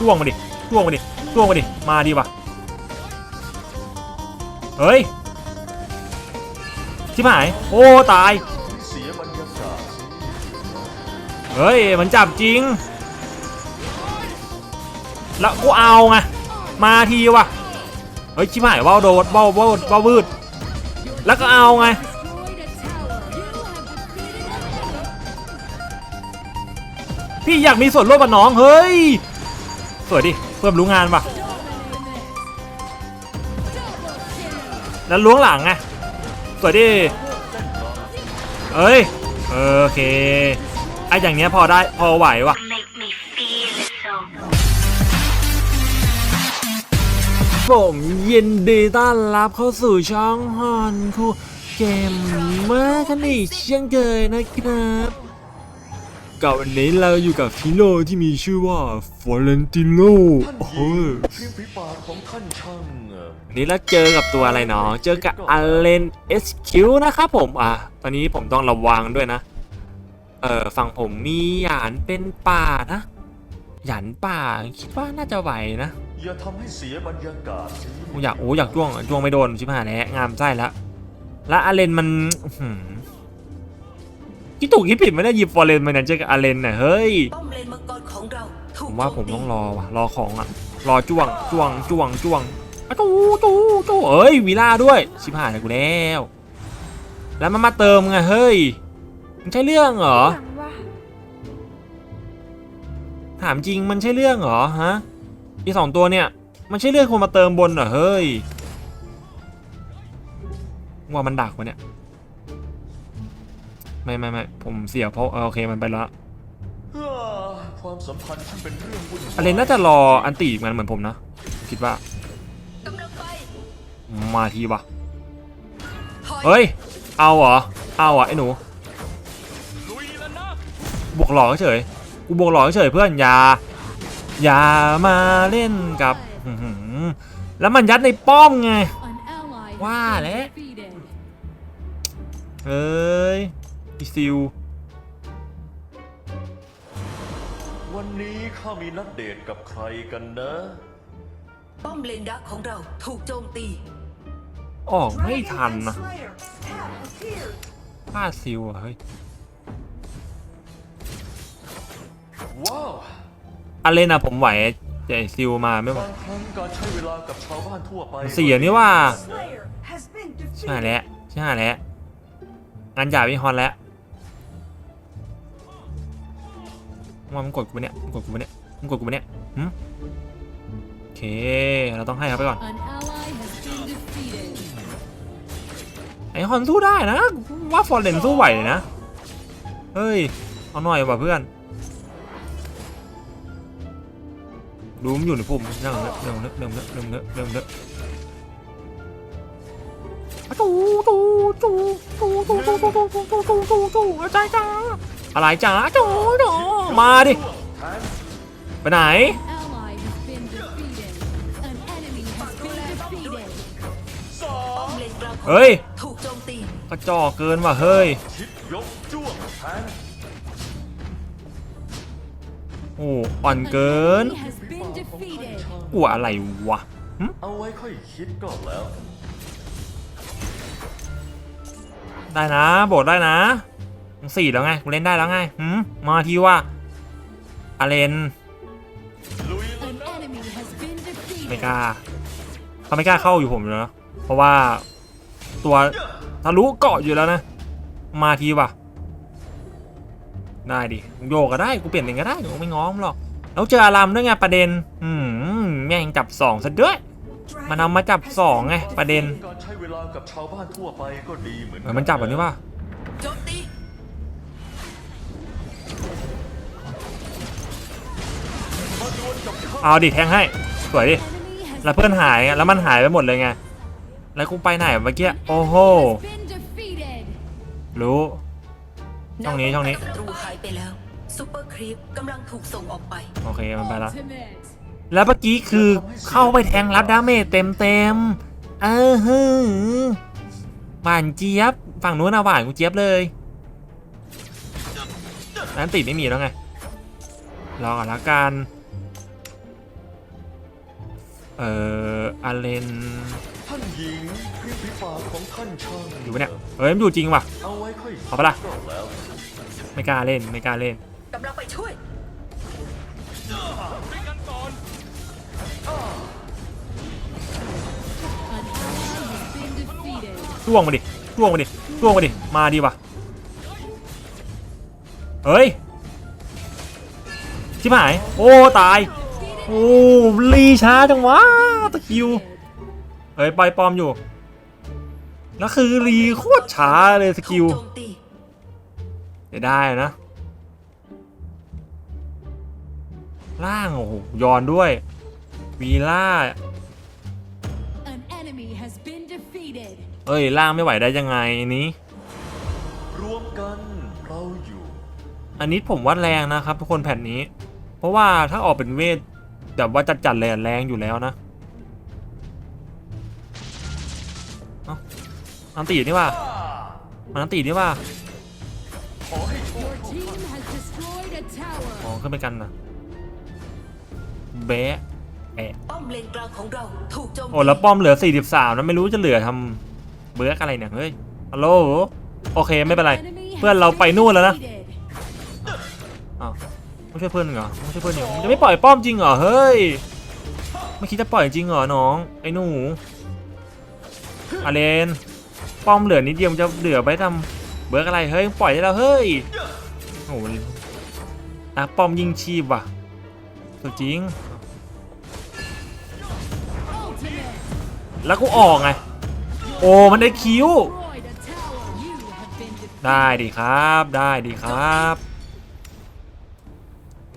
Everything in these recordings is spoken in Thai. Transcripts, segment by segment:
จ้วงมาดิจ้วงมาดิจ้วงมาดิมาดีวะเฮ้ยชิบหาย โอ้ตายเสียเฮ้ยมันจับจริง แล้วกูเอาไงมาทีวะเฮ้ยชิบหายว่าวโดดว่าวว่าวว่าวืดแล้วก็เอาไงพี่อยากมีส่วนร่วมกับน้องเฮ้ย สวยดิ เพิ่มรู้งานป่ะ แล้วล้วงหลังไงสวยดิ เอ้ย โอเคไออย่างเงี้ยพอได้พอไหวว่ะ make me feel so ผมยินดีต้อนรับเข้าสู่ช่องฮอนคูเกมเมอร์กันอีกเช่นเคยนะครับ กับวันนี้เราอยู่กับฟิโลที่มีชื่อว่าฟอเรนติโนท่านโอ้โหหญิงริมฝีปากของท่านช่างเอ่อวันนี้เราเจอกับตัวอะไรเนาะเจอกับอเลนเอสคิวนะครับผมอะตอนนี้ผมต้องระวังด้วยนะ เออฝั่งผมมีหยานเป็นป่านะ หยานป่าคิดว่าน่าจะไหวนะ อย่าทำให้เสียบรรยากาศสิกูอยากโอ้อยากจ้วงอะจ้วงไม่โดนชิบหายแล้วงามไส้แล้วแล้วอาเลนมันอื้อหือ คิดถูกคิดผิดไม่ได้หยิบฟอร์เรนมาเนี่ยเจอกับอาเลนน่ะเฮ้ยป้อมเลนมังกรของเราถูผกมว่าผมโจตีต้องรอว่ะรอของอะ รอจ้วงจ้วงจ้วงจ้วงอะจูจูจูเอ้ยวีล่าด้วยชิบหายแล้วกูแล้ว แล้วมันมาเติมไงเฮ้ยมันใช่เรื่องเหรอถามจริงมันใช่เรื่องเหรอฮะอีสองตัวเนี่ย มันใช่เรื่องคนมาเติมบนเหรอเฮ้ยว่ามันดักวะเนี่ย ไม่ไม่ไม่ผมเสียเพราะเออโอเคมันไปแล้วเฮ้อความสัมพันธ์ช่างเป็นเรื่องวุ่นวายอเลนน่าจะรออันตีมันเหมือนผมนะ คิดว่ากำลังไปมาทีวะถอยเฮ้ย เอาเหรอ เอาเหรอไอ้หนูบวกหลอกเฉยกูบวกหลอกเฉยเพื่อนอย่าอย่ามาเล่นกับอื้อหือแล้วมันยัดในป้อมไง ว่าว่าแล้แล้ววเอ้ย อีซิลวันนี้ข้ามีนัดเดทกับใครกันนะ ป้อมเลนดักของเราถูกโจมตีออกไม่ทันนะพลาดซิลอะเฮ้ย ว้าวอาเลนอะผมไหวแต่ไอ้ซิลมาไม่ไหวบางครั้งการใช้เวลากับชาวบ้านทั่วไปเสียนี่ว่านะใช่แล้วใช่แล้วงานหยาบพี่ฮอนแล้ว ว่ามันกดกูปะเนี่ยมันกดกูปะเนี่ยมันกดกูปะเนี่ยหึโอเค เราต้องให้เขาไปก่อน ไอฮอนสู้ได้นะ ว่าฟอร์เรนสู้ไหวเลยนะ เฮ้ย เอาหน่อยว่ะเพื่อนรู้มันอยู่ในปุ่มเรื่องเนอะเรื่องเนอะเรื่องเนอะเรื่องเนอะเรื่องเนอะจูจูจูจูจูจูจูจูจูจูจูจูใจจ้าอะไรจ้าจูจู มาดิ ไปไหนป้อมเลนกลางของเฮ้ยเราถูกโจมตีกระจอกเกินว่ะเฮ้ยคิดยกจ้วงแทงโอ้อ่อนเกินกลัวอะไรวะเอาไว้ค่อยคิดก็แล้ว ได้นะ โบดได้นะสี่แล้วไงกูเล่นได้แล้วไงหืมมาทีว่า อาเลนลุยแล้วนะไม่กล้าเขาไม่กล้าเข้าอยู่ผมอยู่แล้วนะเพราะว่าตัวทะลุเกาะอยู่แล้วนะ มาทีว่ะ ได้ดิโยกก็ได้กูเปลี่ยนเองก็ได้กูไม่ง้อมหรอกแล้วเจออารามด้วยไงประเด็น อืมแม่งจับสองซะด้วยมันเอามาจับสองไงประเด็นการใช้เวลากั เอาดิแทงให้ สวยดิ แล้วเพื่อนหายไงแล้วมันหายไปหมดเลยไง แล้วกูไปไหนเมื่อกี้ โอ้โห รู้ ช่องนี้ช่องนี้ ศัตรูหายไปแล้วซูเปอร์ครีปกำลังถูกส่งออกไป โอเคมันไปละแล้วเมื่อกี้คือเข้าไปแทงรับดาเมจเต็มเต็มๆเออฮึหวานเจี๊ยบ ฝั่งนู้นนะหวานกูเจี๊ยบเลยนั้นติดไม่มีแล้วไง รอก่อนละกัน เอ่ออาเลนท่านหญิงริมฝีปากของท่านช่างอยู่ปะเนี่ยเฮ้ยมันอยู่จริงว่ะ เอาไว้ค่อยเอาปะล่ะก็แล้วไม่กล้าเล่นไม่กล้าเล่นกำลังไปช่วยช่วงมาดิช่วงมาดิช่วงมาดิ มาดีว่ะ เฮ้ยชิบหาย โอ้ ตาย โอ้ลีช้าจังวะตะคริวเฮ้ยปล่อยปลอมอยู่แล้วคือรีโคตรช้าเลยสถูกิลกโจมตีเดี๋ยวได้นะ ล่างโอ้โหย้อนด้วยวีล่า An enemy has been defeated. เอ้ยล่างไม่ไหวได้ยังไงนี้รวมกันเราอยู่อันนี้ผมว่าแรงนะครับทุกคนแผ่นนี้ เพราะว่าถ้าออกเป็นเวท แบบว่าจัดๆเลยอะแรงอยู่แล้วนะเอ้าอันตีนี่ว่ามันอันตีนี่ว่าขอให้โชค Your team has destroyed a อ๋อ tower. ขึ้นไปกันนะแบะแอะป้อมเลนกลางของเราถูกโจมตีโอ้แล้วป้อมเหลือ 43นะไม่รู้จะเหลือทำเบิร์กอะไรเนี่ยเฮ้ยฮัลโหลโอเคไม่เป็นไร Enemy เพื่อนเรา has ไป been นู่นแล้วนะ ไม่ช่วยเพื่อนเหรอไม่ช่วยเพื่อนเหรอมึงจะไม่ปล่อยป้อมจริงเหรอเฮ้ยไม่คิดจะปล่อยจริงเหรอน้องไอ้หนูอาเลนป้อมเหลือนิดเดียวมันจะเหลือไปทำเบิร์กอะไรเฮ้ยปล่อยได้แล้วเฮ้ยโอ้โหนักป้อมยิงชีพว่ะสุดจริง แล้วกูออกไงโอ้มันได้คิวได้ดิครับ ได้ดิครับ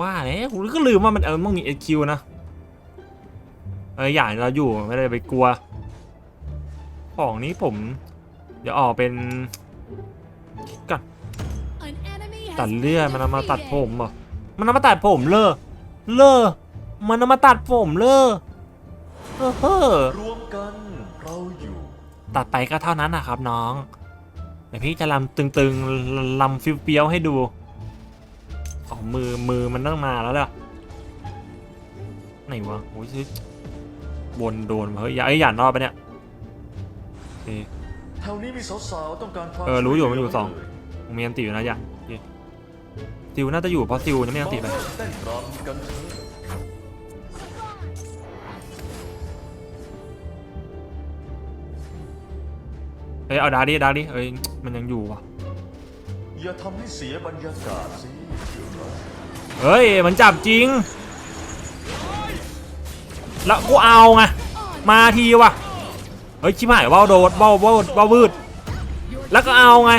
ว่าแล้วกูก็ลืมว่ามันเออมันมีเอคิวนะเอออย่างเราอยู่ไม่ได้ไปกลัว ของนี้ผม เดี๋ยวออกเป็นคิดก่อนตัดเลือดมันมาตัดผมเหรอมันมาตัดผมเลอเลอมันมาตัดผมเลอเออเฮ้อรวมกันเราอยู่ตัดไปก็เท่านั้นนะครับน้องเดี๋ยวพี่จะลำตึงๆลำฟิวเปียวให้ดู อ๋อมือมือมันต้องมาแล้วล่ะไหนวะโอ้ยชิบนโดนมาเฮ้ยอย่าไอ้ยอย่านอกไปะเนี่ยโอเคแถวนี้มีสาวๆต้องการความเออรู้อยู่ช่วมันอยู่สองเหลืผมมีอันติอยู่นะอย่าโอเคซิวน่าจะอยู่เพราะซิวยังไม่อันติไปมาเต้นรำกันเถอะเอ้ยเอาดาร์ดิดาร์ดิเอ้ยมันยังอยู่วะ อย่าทำให้เสียบรรยากาศสิเฮ้ย มันจับจริง แล้วกูเอาไง มาทีวะเฮ้ย ชิบหายว่าวโดดว่าวว่าวว่าววืด แล้วก็เอาไง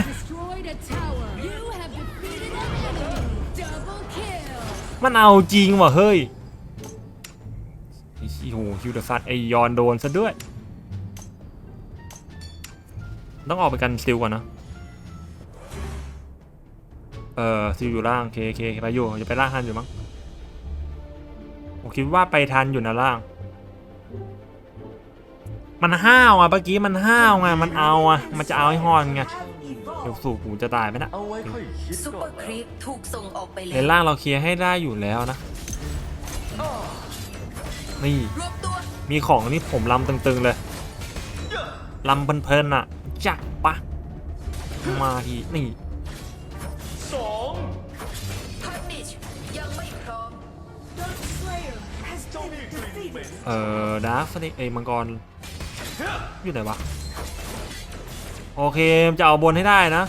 มันเอาจริงว่ะเฮ้ยไอ้โหคิวเดอะซัดไอยอนโดนซะด้วย ต้องออกไปกันซิลก่อนนะ เออซิลอยู่ล่างเคเคไปอยู่จะไปล่างทันอยู่มั้งผมคิดว่าไปทันอยู่นะล่าง มันห้าวอะเมื่อกี้มันห้าวไงมันเอาอะมันจะเอาให้ฮอนไงเดี๋ยวสู่กูจะตายไหมนะเอาไว้ค่อยคิดซุปก่เปออนร์คนะรีปถูกส่งออกไปเลแล้นวล่างเราเคลียร์ให้ได้อยู่แล้วนะนี่ รวมตัวมีของนี่ผมลำตึงๆเลยลำเพลินๆอะจักปะมาทีนี่ เหม็นเอ่อดาร์ฟสเนกเอยมังกรอยู่ไหนวะโอเคมันจะเอาบนให้ได้นะ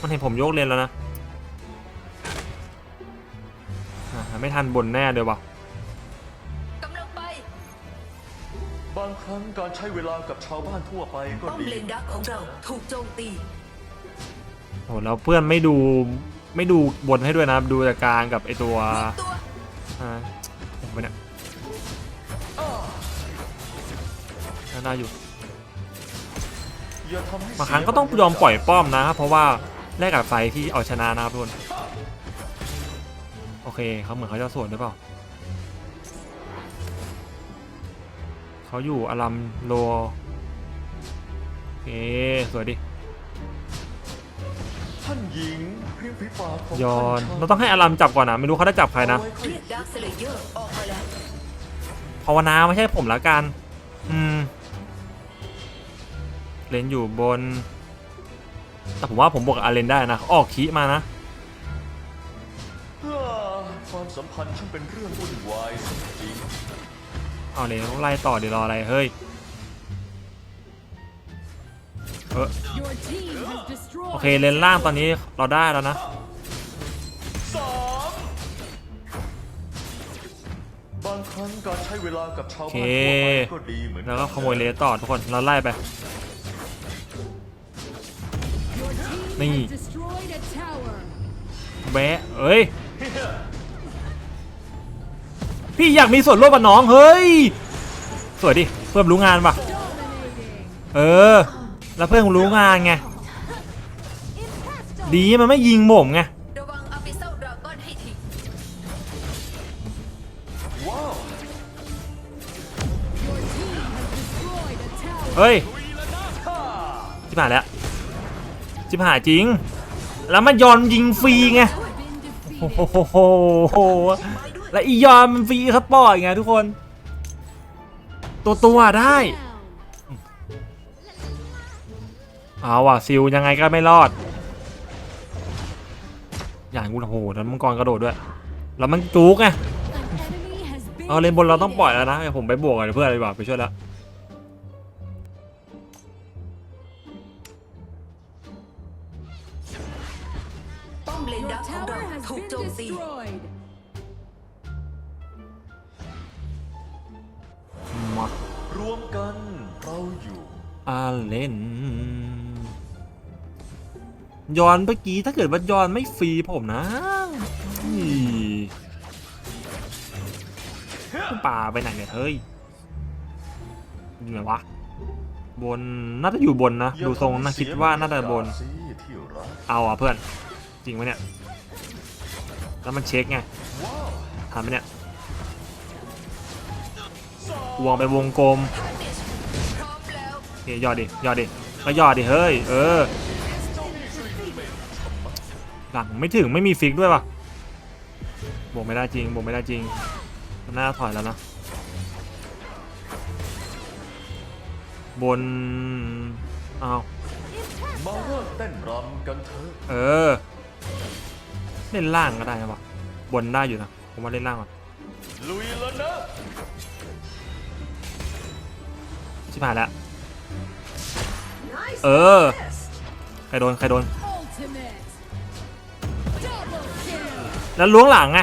มันเห็นผมยกเลนแล้วนะอะไม่ทันบนแน่เลยวะกำลังไปบางครั้งการใช้เวลากับชาวบ้านทั่วไปก็ป้อมดีเลนดักของเราถูกโจมตีโหแล้วเพื่อนไม่ดูไม่ดูบนให้ด้วยนะดูแต่กลางกับไอตัวรวมตัวอ่า น่าได้อยู่อย่าทำให้บางครั้งก็ต้องยอมปล่อยป้อมนะครับเพราะว่าแลกกับไฟที่เอาชนะนะครับทุกคนโอเคเขาเหมือนเขาจะสวนหรือเปล่าเขาอยู่อารัมโลโอเคสวยดิท่านหญิงริมฝีปากของยอนท่เราต้องให้อารัมจับก่อนนะไม่รู้เขาได้จับใครนะเอาไว้ค่อยเรียกดักสเลเยอร์ออกมาแล้วภาวนาไม่ใช่ผมละกัน อืม เลนอยู่บน แต่ผมว่าผมบวกกับอาเลนได้นะ ออกคีมานะอ่าความสัมพันธ์ช่างเป็นเรื่องวุ่นวายซะจริงเอาเลยไล่ต่อเดี๋ยวรออะไรเฮ้ยเออ Your team has destroyed. โอเคเลนล่างตอนนี้เราได้แล้วนะสามบางครั้งการใช้เวลากับชาวโอเคบ้านทั่วไปก็ดีเหมือนนแล้วก็ขโมยเลนต่อทุกคนเราไล่ไป Your team Ni. has destroyed a tower. แบะเอ้ย พี่อยากมีส่วนร่วมกับน้องเฮ้ย สวยดิ เพื่อนรู้งานปะ Dominating. เออ แล้วเพื่อนรู้งานไง ดีมันไม่ยิงผมไงระวังอาบิเซลดราก้อนให้ทีว้าว Your team has destroyed a tower. เฮ้ยจิบหายแล้ว จิบหายจริง แล้วมันยอนยิงฟรีไงโอ้โหและอียอนมันฟรีสปอร์ตไงทุกคน ตัวตัวได้ เอาว่ะซิลยังไงก็ไม่รอด อย่างกูโอ้โหแล้วมังกรกระโดดด้วย แล้วมันจุกไงเอาเลนบนเราต้องปล่อยแล้วนะเดี๋ยวผมไปบวกกับเพื่อนเลยดีกว่าไปช่วยแล้ว ถูก been โจมตี destroyed. มารวมกันเราอยู่ อาเลนยอนเมื่อกี้ถ้าเกิดว่ายอนไม่ฟรีผมนะอีป่าไปไหนเนี่ยเฮ้ยอยู่ไหนวะ บนน่าจะอยู่บนนะอย่าดูทรงทำให้นะเสียคิดว่าน่าจะบนบรรยากาศสิที่รักเอาอะเพื่อน จริงไหมเนี่ย แล้วมันเช็คไงว้าวทำไหมเนี่ย วงไปวงกลมพร้อมแล้วเฮ้ยยอดดิ ยอดดิ ก็ยอดดิ เฮ้ย เออ หลังไม่ถึงไม่มีฟิกด้วยว่ะบวกไม่ได้จริงบวกไม่ได้จริง หน้าถอยแล้วนะ บน เอามาเริ่มเต้นรำกันเถอะ เออ เล่นล่างก็ได้นะวะบนได้อยู่นะ ผมว่าเล่นล่างก่อนลุยแล้วนะชิบหายแล้ว เออ ใครโดน ใครโดน Ultimate. Double kill. แล้วล้วงหลังไง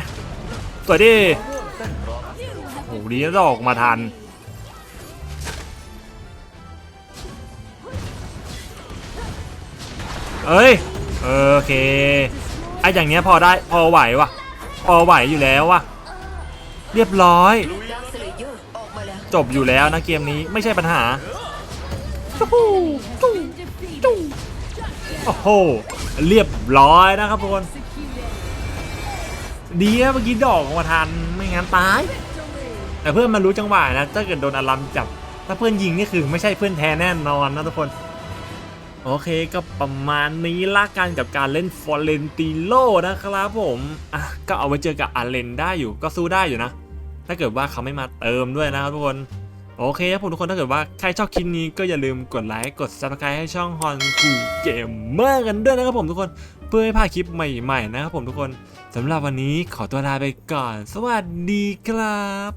สวยดิเริ่มเต้นรำ You have โอ้โหดีนะจะออกมาทันเอ้ยเออโอเค ไอ้อย่างเนี้ยพอได้พอไหววะพอไหวอยู่แล้ววะเรียบร้อย จบอยู่แล้วนะเกมนี้ไม่ใช่ปัญหาโอ้โหเรียบร้อยนะครับทุกคนดีนะเมื่อกี้ดอกออกมาทันไม่งั้นตาย แต่เพื่อนมันรู้จังหวะนะถ้าเกิดโดนอารัมจับ ถ้าเพื่อนยิงนี่คือไม่ใช่เพื่อนแท้แน่นอนนะทุกคน โอเคก็ประมาณนี้ละกันกับการเล่นฟอร์เรนติโลนะครับผมอะก็เอาไว้เจอกับอาเลนได้อยู่ก็สู้ได้อยู่นะ ถ้าเกิดว่าเขาไม่มาเติมด้วยนะครับทุกคนโอเคครับผมทุกคนถ้าเกิดว่าใครชอบคลิปนี้ก็อย่าลืมกดไลค์กด subscribe ให้ช่องฮอนคูเกมเมอร์กันด้วยนะครับผมทุกคนเพื่อไม่พลาดคลิปใหม่ๆนะครับผมทุกคนสำหรับวันนี้ขอตัวลาไปก่อน สวัสดีครับ